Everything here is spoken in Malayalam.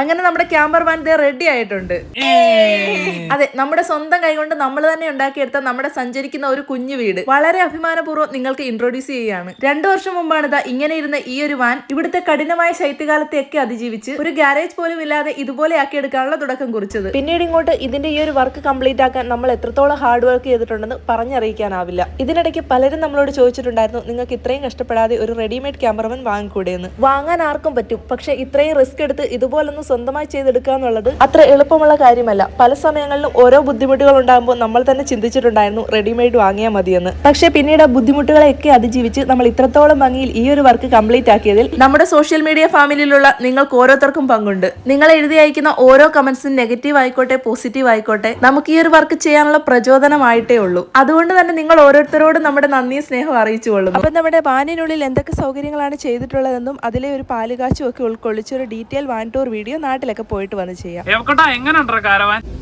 അങ്ങനെ നമ്മുടെ ക്യാമ്പർ വാൻ ദേ റെഡി ആയിട്ടുണ്ട്. അതെ നമ്മുടെ സ്വന്തം കൈകൊണ്ട് നമ്മൾ തന്നെ ഉണ്ടാക്കിയെടുത്ത നമ്മുടെ സഞ്ചരിക്കുന്ന ഒരു കുഞ്ഞു വീട്. വളരെ അഭിമാനപൂർവം നിങ്ങൾക്ക് ഇൻട്രോഡ്യൂസ് ചെയ്യുകയാണ് രണ്ടു വർഷം മുമ്പാണ് ഇതാ ഇങ്ങനെ ഇരുന്ന ഈ ഒരു വാൻ ഇവിടുത്തെ കഠിനമായ ശൈത്യകാലത്തെയൊക്കെ അതിജീവിച്ച് ഒരു ഗാരേജ് പോലും ഇല്ലാതെ ഇതുപോലെ ആക്കിയെടുക്കാനുള്ള തുടക്കം കുറിച്ചത്. പിന്നീട് ഇങ്ങോട്ട് ഇതിന്റെ ഈ ഒരു വർക്ക് കംപ്ലീറ്റ് ആക്കാൻ നമ്മൾ എത്രത്തോളം ഹാർഡ് വർക്ക് ചെയ്തിട്ടുണ്ടെന്ന് പറഞ്ഞറിയിക്കാനാവില്ല. ഇതിനിടയ്ക്ക് പലരും നമ്മളോട് ചോദിച്ചിട്ടുണ്ടായിരുന്നു നിങ്ങൾക്ക് ഇത്രയും കഷ്ടപ്പെടാതെ ഒരു റെഡിമെയ്ഡ് ക്യാമറമാൻ വാങ്ങിക്കൂടെയെന്ന്? വാങ്ങാൻ ആർക്കും പറ്റും പക്ഷെ ഇത്രയും റിസ്ക് എടുത്ത് ഇതുപോലൊന്ന് സ്വന്തമായി ചെയ്തെടുക്കുക എന്നുള്ളത് അത്ര എളുപ്പമുള്ള കാര്യമല്ല. പല സമയങ്ങളിലും ഓരോ ബുദ്ധിമുട്ടുകൾ ഉണ്ടാകുമ്പോൾ നമ്മൾ തന്നെ ചിന്തിച്ചിട്ടുണ്ടായിരുന്നു റെഡിമെയ്ഡ് വാങ്ങിയാൽ മതിയെന്ന്. പക്ഷേ പിന്നീട് ആ ബുദ്ധിമുട്ടുകളെയൊക്കെ അതിജീവിച്ച് നമ്മൾ ഇത്രത്തോളം ഭംഗിയിൽ ഈ ഒരു വർക്ക് കംപ്ലീറ്റ് ആക്കിയതിൽ നമ്മുടെ സോഷ്യൽ മീഡിയ ഫാമിലിയിലുള്ള നിങ്ങൾക്ക് ഓരോരുത്തർക്കും പങ്കുണ്ട്. നിങ്ങൾ എഴുതി അയക്കുന്ന ഓരോ കമന്റ്സും നെഗറ്റീവ് ആയിക്കോട്ടെ പോസിറ്റീവ് ആയിക്കോട്ടെ നമുക്ക് ഈ ഒരു വർക്ക് ചെയ്യാനുള്ള പ്രചോദനമായിട്ടേ ഉള്ളൂ. അതുകൊണ്ട് തന്നെ നിങ്ങൾ ഓരോരുത്തരോടും നമ്മുടെ നന്ദിയും സ്നേഹം അറിയിച്ചു കൊള്ളുന്നു. അപ്പൊ നമ്മുടെ വാനിനുള്ളിൽ എന്തൊക്കെ സൗകര്യങ്ങളാണ് ചെയ്തിട്ടുള്ളതെന്നും അതിലെ ഒരു പാലുകാച്ചും ഒക്കെ ഉൾക്കൊള്ളിച്ച് ഒരു ഡീറ്റെയിൽ വാൻ ടൂർ വീഡിയോ നാട്ടിലൊക്കെ പോയിട്ട് വന്ന് ചെയ്യാം. എങ്ങനെ